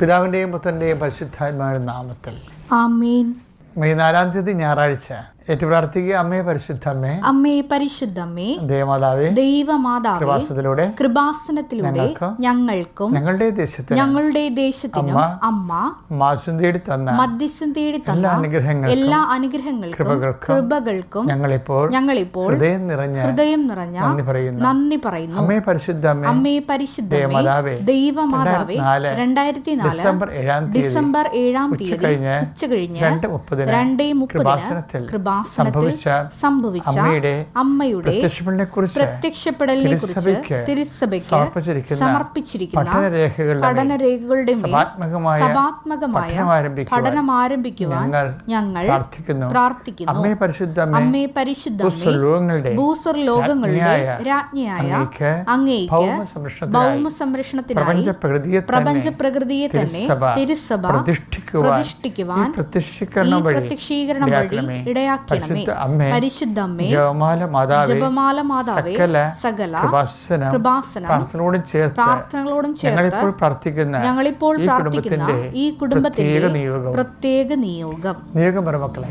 പിതാവിന്റെയും പുത്രന്റെയും പരിശുദ്ധാത്മാവിന്റെ നാമത്തിൽ. ആമേൻ. മെയ് നാലാം തീയതി ഞായറാഴ്ച. ഏറ്റു പ്രാർത്ഥിക്കുക. അമ്മയെ പരിശുദ്ധമ്മേ അമ്മേ പരിശുദ്ധമ്മേ ദേവമാതാവേ ദൈവമാതാവേ പ്രവാസത്തിലൂടെ കൃപാസനത്തിലൂടെ ഞങ്ങൾക്ക് ഞങ്ങളുടെ ദേശത്തിന് ഞങ്ങളുടെ ദേശത്തിനും അമ്മ മാസം തേടി തന്ന മധ്യസ്ഥം തേടി എല്ലാ തന്ന അനുഗ്രഹങ്ങൾക്കും എല്ലാ അനുഗ്രഹങ്ങൾക്കും കൃപകൾക്കും ഞങ്ങളിപ്പോൾ ഞങ്ങളിപ്പോൾ ഹൃദയം നിറഞ്ഞ ഹൃദയം നിറഞ്ഞ നന്ദി പറയുന്നു. നന്ദി പറയുന്നു. അമ്മയെ പരിശുദ്ധമ്മേ അമ്മേ പരിശുദ്ധ ദേവമാതാവേ ദൈവമാതാവേ രണ്ടായിരത്തി നാല് ഡിസംബർ ഏഴാം തീയതി ഡിസംബർ ഏഴാം തീയതി ഉച്ച കഴിഞ്ഞ് രണ്ട് മുപ്പതിന് രണ്ടേ മുപ്പതിന് കൃപാസനത്തിൽ കൃപാസനത്തിൽ സംഭവിച്ച അമ്മയുടെ പ്രത്യക്ഷപ്പെടലിനെ കുറിച്ച് തിരുസഭയ്ക്ക് സമർപ്പിച്ചിരിക്കുന്ന പഠനരേഖകളുടെ സഭാത്മകമായ പഠനം ആരംഭിക്കുവാൻ ഞങ്ങൾ പ്രാർത്ഥിക്കുന്നു. അമ്മേ അമ്മയെ പരിശുദ്ധമ്മേ അമ്മേ പരിശുദ്ധ ഭൂസ്വർ ലോകങ്ങളുടെ രാജ്ഞിയായ അങ്ങേക്ക് ഭൗമ സംരക്ഷണത്തിനായി പ്രപഞ്ച പ്രകൃതിയെ തന്നെ തിരുസഭ പ്രതിഷ്ഠിക്കുവാൻ പ്രത്യക്ഷീകരണം വഴി പ്രത്യക്ഷീകരണം പരിശുദ്ധ അമ്മേ ജപമാല മാതാവേ ജപമാല മാതാവേ സകല കൃപാസനം കൃപാസനം പ്രാർത്ഥനകളോടും ചേർത്ത് പ്രാർത്ഥനകളോടും ചേർത്ത് ഞങ്ങളിപ്പോൾ പ്രാർത്ഥിക്കുന്ന ഞങ്ങളിപ്പോൾ ഈ പ്രാർത്ഥിക്കുന്ന ഈ കുടുംബത്തിന്റെ പ്രത്യേക നിയോഗം. പ്രത്യേക നിയോഗം. നിയോഗം മക്കളെ.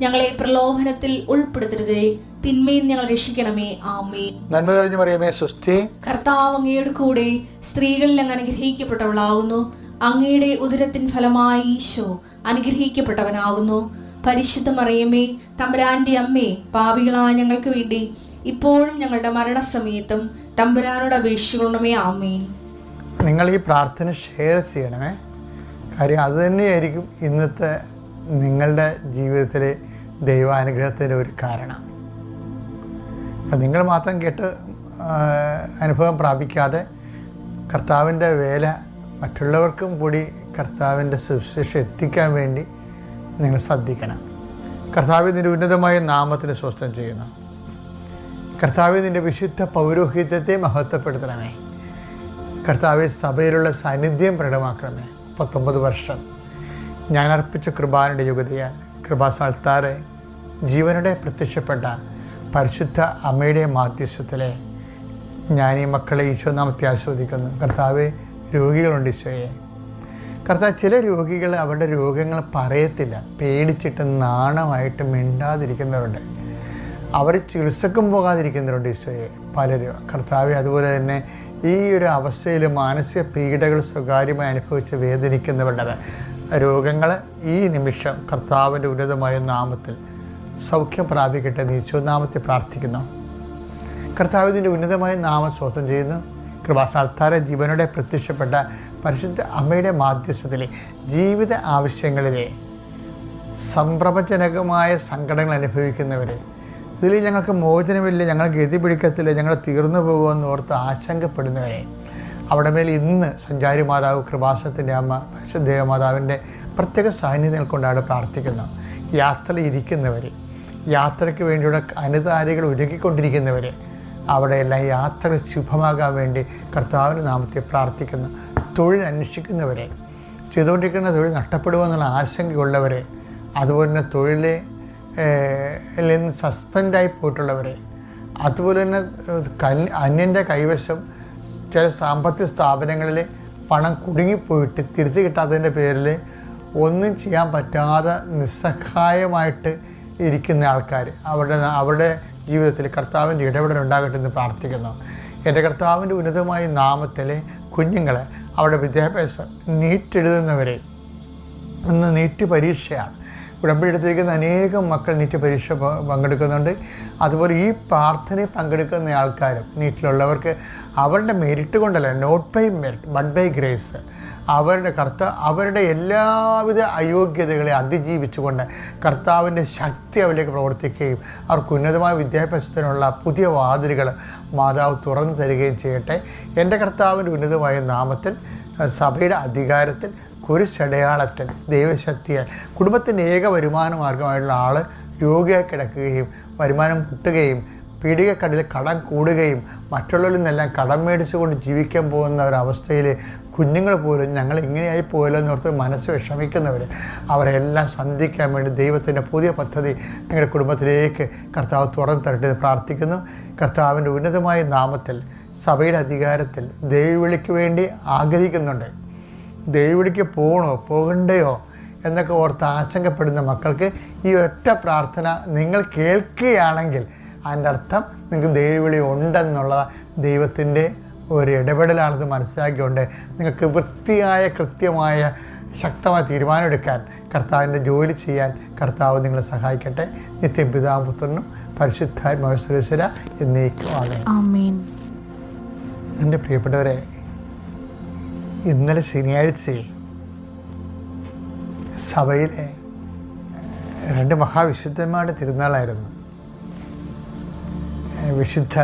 ഞങ്ങളെ പ്രലോഭനത്തിൽ ഉൾപ്പെടുത്തരുതേ. തിന്മയിൽ ഞങ്ങൾ രക്ഷിക്കണമേ. ആമേ നന്മ കഴിഞ്ഞു മറിയമേ സ്വസ്തി. കർത്താവ് അങ്ങയുടെ കൂടെ സ്ത്രീകളിൽ അങ്ങ് അനുഗ്രഹിക്കപ്പെട്ടവളാകുന്നു. അങ്ങയുടെ ഉദരത്തിൻ ഫലമായി ഈശോ അനുഗ്രഹിക്കപ്പെട്ടവനാകുന്നു. പരിശുദ്ധ മറിയമേ തമ്പുരാന്റെ അമ്മേ പാവികളായ ഞങ്ങൾക്ക് വേണ്ടി ഇപ്പോഴും ഞങ്ങളുടെ മരണസമയത്തും തമ്പുരാനോട് അപേക്ഷിക്കണമേ. ആമേൻ. നിങ്ങൾ ഈ പ്രാർത്ഥന ഷെയർ ചെയ്യണമേ. കാര്യം അത് തന്നെയായിരിക്കും ഇന്നത്തെ നിങ്ങളുടെ ജീവിതത്തിലെ ദൈവാനുഗ്രഹത്തിന്റെ ഒരു കാരണം. നിങ്ങൾ മാത്രം കേട്ട് അനുഭവം പ്രാപിക്കാതെ കർത്താവിന്റെ വേല മറ്റുള്ളവർക്കും കൂടി കർത്താവിന്റെ സുവിശേഷം എത്തിക്കാൻ വേണ്ടി നിങ്ങൾ ശ്രദ്ധിക്കണം. കർത്താവ് നിന്റെ ഉന്നതമായ നാമത്തിന് സ്വസ്ഥം ചെയ്യുന്നു. കർത്താവ് നിന്റെ വിശുദ്ധ പൗരോഹിത്യത്തെ മഹത്വപ്പെടുത്തണമേ. കർത്താവ് സഭയിലുള്ള സാന്നിധ്യം പ്രകടമാക്കണമേ. മുപ്പത്തൊമ്പത് വർഷം ഞാൻ അർപ്പിച്ച കൃപാനുടെ യുഗതയാൽ കൃപാസാൽത്താറെ ജീവനുടെ പ്രത്യക്ഷപ്പെട്ട പരിശുദ്ധ അമ്മയുടെ മാധ്യസ്ഥത്തിലെ ഞാൻ ഈ മക്കളെ ഈശോ നാമത്തെ ആസ്വദിക്കുന്നു കർത്താവ് രോഗികളുണ്ട് ഈശോയെ. കർത്താവ് ചില രോഗികൾ അവരുടെ രോഗങ്ങൾ പറയത്തില്ല. പേടിച്ചിട്ട് നാണമായിട്ട് മിണ്ടാതിരിക്കുന്നവരുണ്ട്. അവർ ചികിത്സക്കും പോകാതിരിക്കുന്നവരുണ്ട് ഈശോയെ. പലരും. കർത്താവ് അതുപോലെ തന്നെ ഈ ഒരു അവസ്ഥയിൽ മാനസിക പീഡകൾ സ്വകാര്യമായി അനുഭവിച്ച് വേദനിക്കുന്നവരുടെ രോഗങ്ങൾ ഈ നിമിഷം കർത്താവിന്റെ ഉന്നതമായ നാമത്തിൽ സൗഖ്യം പ്രാപിക്കട്ടെ എന്ന് ഈശോ നാമത്തിൽ പ്രാർത്ഥിക്കുന്നു. കർത്താവിന്റെ ഉന്നതമായ നാമം സ്വന്തം ചെയ്യുന്നു. കൃപാസാൽത്താര ജീവനോടെ പ്രത്യക്ഷപ്പെട്ട പരിശുദ്ധ അമ്മയുടെ മാധ്യസ്ഥത്തിലെ ജീവിത ആവശ്യങ്ങളിലെ സംഭ്രമജനകമായ സങ്കടങ്ങൾ അനുഭവിക്കുന്നവരെ ഇതിൽ ഞങ്ങൾക്ക് മോചനമില്ല ഞങ്ങൾ ഗതി പിടിക്കത്തില്ല ഞങ്ങൾ തീർന്നു പോകുമെന്ന് ഓർത്ത് ആശങ്കപ്പെടുന്നവരെ അവിടെ മേൽ ഇന്ന് സഞ്ചാരി മാതാവ് കൃപാസത്തിന്റെ അമ്മ പരിശുദ്ധ മാതാവിന്റെ പ്രത്യേക സാന്നിധ്യങ്ങൾ കൊണ്ടാണ് പ്രാർത്ഥിക്കുന്നത്. യാത്രയിൽ ഇരിക്കുന്നവർ യാത്രയ്ക്ക് വേണ്ടിയുള്ള അനുതാരികൾ ഒരുക്കിക്കൊണ്ടിരിക്കുന്നവരെ അവിടെയെല്ലാം യാത്ര ശുഭമാകാൻ വേണ്ടി കർത്താവിന്റെ നാമത്തെ പ്രാർത്ഥിക്കുന്ന. തൊഴിൽ അന്വേഷിക്കുന്നവരെ ചെയ്തുകൊണ്ടിരിക്കുന്ന തൊഴിൽ നഷ്ടപ്പെടുമെന്നുള്ള ആശങ്കയുള്ളവരെ അതുപോലെ തന്നെ തൊഴിലെ നിന്ന് സസ്പെൻഡായി പോയിട്ടുള്ളവരെ അതുപോലെ തന്നെ അന്യന്റെ കൈവശം ചില സാമ്പത്തിക സ്ഥാപനങ്ങളിൽ പണം കുടുങ്ങിപ്പോയിട്ട് തിരിച്ചു കിട്ടാത്തതിന്റെ പേരിൽ ഒന്നും ചെയ്യാൻ പറ്റാതെ നിസ്സഹായമായിട്ട് ഇരിക്കുന്ന ആൾക്കാർ അവരുടെ അവരുടെ ജീവിതത്തിൽ കർത്താവിന്റെ ഇടപെടൽ ഉണ്ടാകട്ടെ എന്ന് പ്രാർത്ഥിക്കുന്നു. എന്റെ കർത്താവിന്റെ ഉന്നതമായ നാമത്തിലെ കുഞ്ഞുങ്ങളെ അവരുടെ വിദ്യാഭ്യാസം നീറ്റെഴുതുന്നവരെ ഇന്ന് നീറ്റ് പരീക്ഷയാണ്. ഉടമ്പടിയെടുത്തിരിക്കുന്ന അനേകം മക്കൾ നീറ്റ് പരീക്ഷ പങ്കെടുക്കുന്നുണ്ട്. അതുപോലെ ഈ പ്രാർത്ഥനയിൽ പങ്കെടുക്കുന്ന ആൾക്കാരും നീറ്റിലുള്ളവർക്ക് അവരുടെ മെരിറ്റ് കൊണ്ടല്ല not by merit but by grace. അവരുടെ കർത്ത അവരുടെ എല്ലാവിധ അയോഗ്യതകളെ അതിജീവിച്ചുകൊണ്ട് കർത്താവിന്റെ ശക്തി അവരിലേക്ക് പ്രവർത്തിക്കുകയും അവർക്ക് ഉന്നതമായ വിദ്യാഭ്യാസത്തിനുള്ള പുതിയ വാതിലുകൾ മാതാവ് തുറന്നു തരികയും ചെയ്യട്ടെ. എന്റെ കർത്താവിന്റെ ഉന്നതമായ നാമത്തിൽ സഭയുടെ അധികാരത്തിൽ കുരിശടയാളത്തിൽ ദൈവശക്തിയാൽ കുടുംബത്തിന്റെ ഏക വരുമാന മാർഗമായിട്ടുള്ള ആൾ രോഗിയായി കിടക്കുകയും വരുമാനം കിട്ടുകയും പീഡികക്കടലിൽ കടം കൂടുകയും മറ്റുള്ളവരിൽ നിന്നെല്ലാം കടം മേടിച്ചുകൊണ്ട് ജീവിക്കാൻ പോകുന്ന ഒരവസ്ഥയിൽ കുഞ്ഞുങ്ങൾ പോലും ഞങ്ങൾ ഇങ്ങനെയായി പോയല്ലോ എന്നോർത്ത് മനസ്സ് വിഷമിക്കുന്നവർ അവരെല്ലാം സന്ധിക്കാൻ വേണ്ടി ദൈവത്തിന്റെ പുതിയ പദ്ധതി നിങ്ങളുടെ കുടുംബത്തിലേക്ക് കർത്താവ് തുറന്നു തരട്ടെ പ്രാർത്ഥിക്കുന്നു. കർത്താവിന്റെ ഉന്നതമായ നാമത്തിൽ സഭയുടെ അധികാരത്തിൽ ദൈവവിളിക്ക് വേണ്ടി ആഗ്രഹിക്കുന്നുണ്ട്. ദൈവവിളിക്ക് പോകണോ പോകണ്ടയോ എന്നൊക്കെ ഓർത്ത് ആശങ്കപ്പെടുന്ന മക്കൾക്ക് ഈ ഒറ്റ പ്രാർത്ഥന നിങ്ങൾ കേൾക്കുകയാണെങ്കിൽ അതിന്റെ അർത്ഥം നിങ്ങൾക്ക് ദൈവവിളി ഉണ്ടെന്നുള്ള ദൈവത്തിന്റെ ഒരു ഇടപെടലാണെന്ന് മനസ്സിലാക്കിക്കൊണ്ട് നിങ്ങൾക്ക് വൃത്തിയായ കൃത്യമായ ശക്തമായ തീരുമാനമെടുക്കാൻ കർത്താവിന്റെ ജോലി ചെയ്യാൻ കർത്താവ് നിങ്ങളെ സഹായിക്കട്ടെ. നിത്യം പിതാപുത്രനും പരിശുദ്ധാത്മാവസ്വര എന്നേക്കുമാണ് എന്റെ പ്രിയപ്പെട്ടവരെ ഇന്നലെ ശനിയാഴ്ച സഭയിലെ രണ്ട് മഹാവിശുദ്ധന്മാരുടെ തിരുനാളായിരുന്നു. വിശുദ്ധ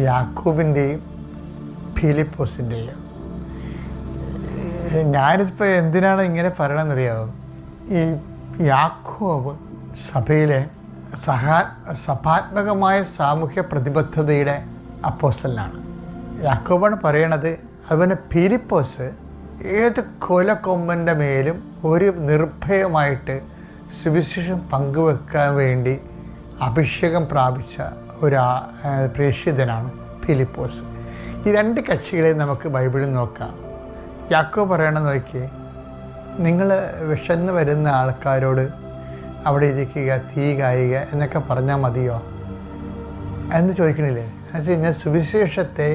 യാക്കൂബിന്റെയും ഫിലിപ്പോസിന്റെയും ഞാനിപ്പോൾ എന്തിനാണ് ഇങ്ങനെ പറയണമെന്നറിയാമോ ഈ യാക്കോബ് സഭയിലെ സഹാ സഭാത്മകമായ സാമൂഹ്യ പ്രതിബദ്ധതയുടെ അപ്പോസ്റ്റലിനാണ്. യാക്കോബാണ് പറയണത് അതുപോലെ ഫിലിപ്പോസ് ഏത് കൊലക്കൊമ്പന്റെ മേലും ഒരു നിർഭയമായിട്ട് സുവിശേഷം പങ്കുവെക്കാൻ വേണ്ടി അഭിഷേകം പ്രാപിച്ച ഒരു പ്രേക്ഷിതനാണ് ഫിലിപ്പോസ്. ഈ രണ്ട് കക്ഷികളെ നമുക്ക് ബൈബിളിൽ നോക്കാം. യാക്കോ പറയണമെന്ന് നോക്കിയേ നിങ്ങൾ വിഷന്ന് വരുന്ന ആൾക്കാരോട് അവിടെ ഇരിക്കുക തീ കായുക എന്നൊക്കെ പറഞ്ഞാൽ മതിയോ? എന്ന് ചോദിക്കണില്ലേ? എന്ന് വെച്ച് കഴിഞ്ഞാൽ സുവിശേഷത്തെ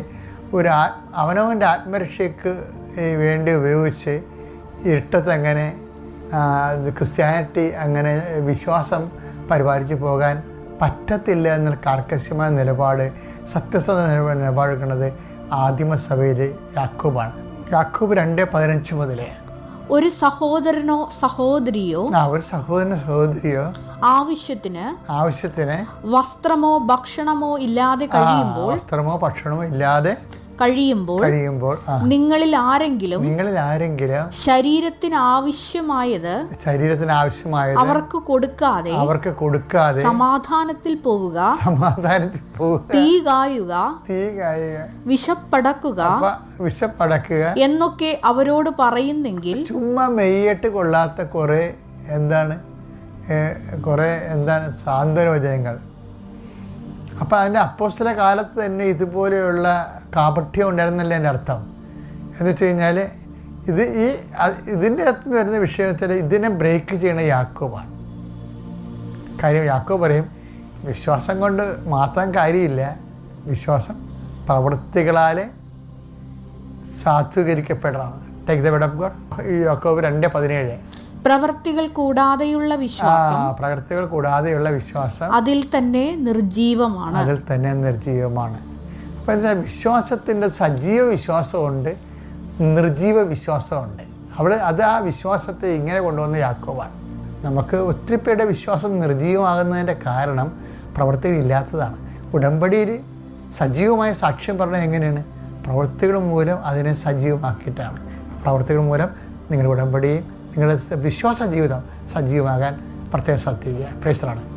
ഒരു ആ അവനവന്റെ ആത്മരക്ഷയ്ക്ക് വേണ്ടി ഉപയോഗിച്ച് ഇരുട്ടത്ത് അങ്ങനെ ആ, ഇത് ക്രിസ്ത്യാനിറ്റി അങ്ങനെ വിശ്വാസം പരിപാലിച്ച് പോകാൻ പറ്റത്തില്ല എന്ന കർക്കശമായ നിലപാട് സത്യസന്ധ നിലപാട് നിലപാടെടുക്കുന്നത് ആദിമസഭയിൽ യാക്കൂബാണ്. യാക്കൂബ് രണ്ട് പതിനഞ്ച് മുതലേ. ഒരു സഹോദരനോ സഹോദരിയോ ആ ഒരു സഹോദരനോ സഹോദരിയോ ആവശ്യത്തിന് ആവശ്യത്തിന് വസ്ത്രമോ ഭക്ഷണമോ ഇല്ലാതെ കഴിയുമ്പോൾ വസ്ത്രമോ ഭക്ഷണമോ ഇല്ലാതെ കഴിയുമ്പോൾ കഴിയുമ്പോൾ നിങ്ങളിൽ ആരെങ്കിലും നിങ്ങളിൽ ആരെങ്കിലും ശരീരത്തിന് ആവശ്യമായത് ശരീരത്തിന് ആവശ്യമായത് അവർക്ക് കൊടുക്കാതെ അവർക്ക് കൊടുക്കാതെ സമാധാനത്തിൽ പോവുക സമാധാനത്തിൽ പോവുക. തീ കായുക തീ കായുക. വിശപ്പടക്കുക വിഷപ്പടക്കുക വിശപ്പടക്കുക. എന്നൊക്കെ അവരോട് പറയുന്നെങ്കിൽ ചുമ്മാ മെയ്യിട്ട് കൊള്ളാത്ത കുറെ എന്താണ് കുറെ കുറേ എന്താണ് സാന്ത്വനവചനങ്ങൾ. അപ്പം അതിന്റെ അപ്പോസ്റ്റല കാലത്ത് തന്നെ ഇതുപോലെയുള്ള കാപഠ്യം ഉണ്ടായിരുന്നല്ലേ എന്റെ അർത്ഥം? എന്ന് വെച്ച് കഴിഞ്ഞാൽ ഇത് ഈ ഇതിന്റെ അകത്ത് വരുന്ന വിഷയം വെച്ചാൽ ഇതിനെ ബ്രേക്ക് ചെയ്യണ യാക്കോബാണ്. കാര്യം യാക്കോബ് പറയും വിശ്വാസം കൊണ്ട് മാത്രം കാര്യമില്ല വിശ്വാസം പ്രവൃത്തികളാൽ സാത്വീകരിക്കപ്പെടണം. Take the word of God യാക്കോബ് രണ്ട് പതിനേഴ്. പ്രവർത്തികൾ കൂടാതെയുള്ള വിശ്വാസം പ്രവൃത്തികൾ കൂടാതെയുള്ള വിശ്വാസം അതിൽ തന്നെ നിർജീവമാണ് അതിൽ തന്നെ നിർജീവമാണ് അപ്പോൾ വിശ്വാസത്തിന്റെ സജീവ വിശ്വാസമുണ്ട് നിർജീവ വിശ്വാസമുണ്ട്. അവിടെ അത് ആ വിശ്വാസത്തെ ഇങ്ങനെ കൊണ്ടുവന്ന യാക്കോബാണ്. നമുക്ക് ഒത്തിരി പേരുടെ വിശ്വാസം നിർജീവമാകുന്നതിന്റെ കാരണം പ്രവൃത്തികളില്ലാത്തതാണ് ഉടമ്പടിയിൽ സജീവമായ സാക്ഷ്യം പറഞ്ഞത് എങ്ങനെയാണ്? പ്രവൃത്തികൾ മൂലം അതിനെ സജീവമാക്കിയിട്ടാണ്. പ്രവൃത്തികൾ മൂലം നിങ്ങളുടെ ഉടമ്പടിയും നിങ്ങളുടെ വിശ്വാസ ജീവിതം സജീവമാകാൻ പ്രത്യേകം ശ്രദ്ധിക്കുക പ്രേസറാണ്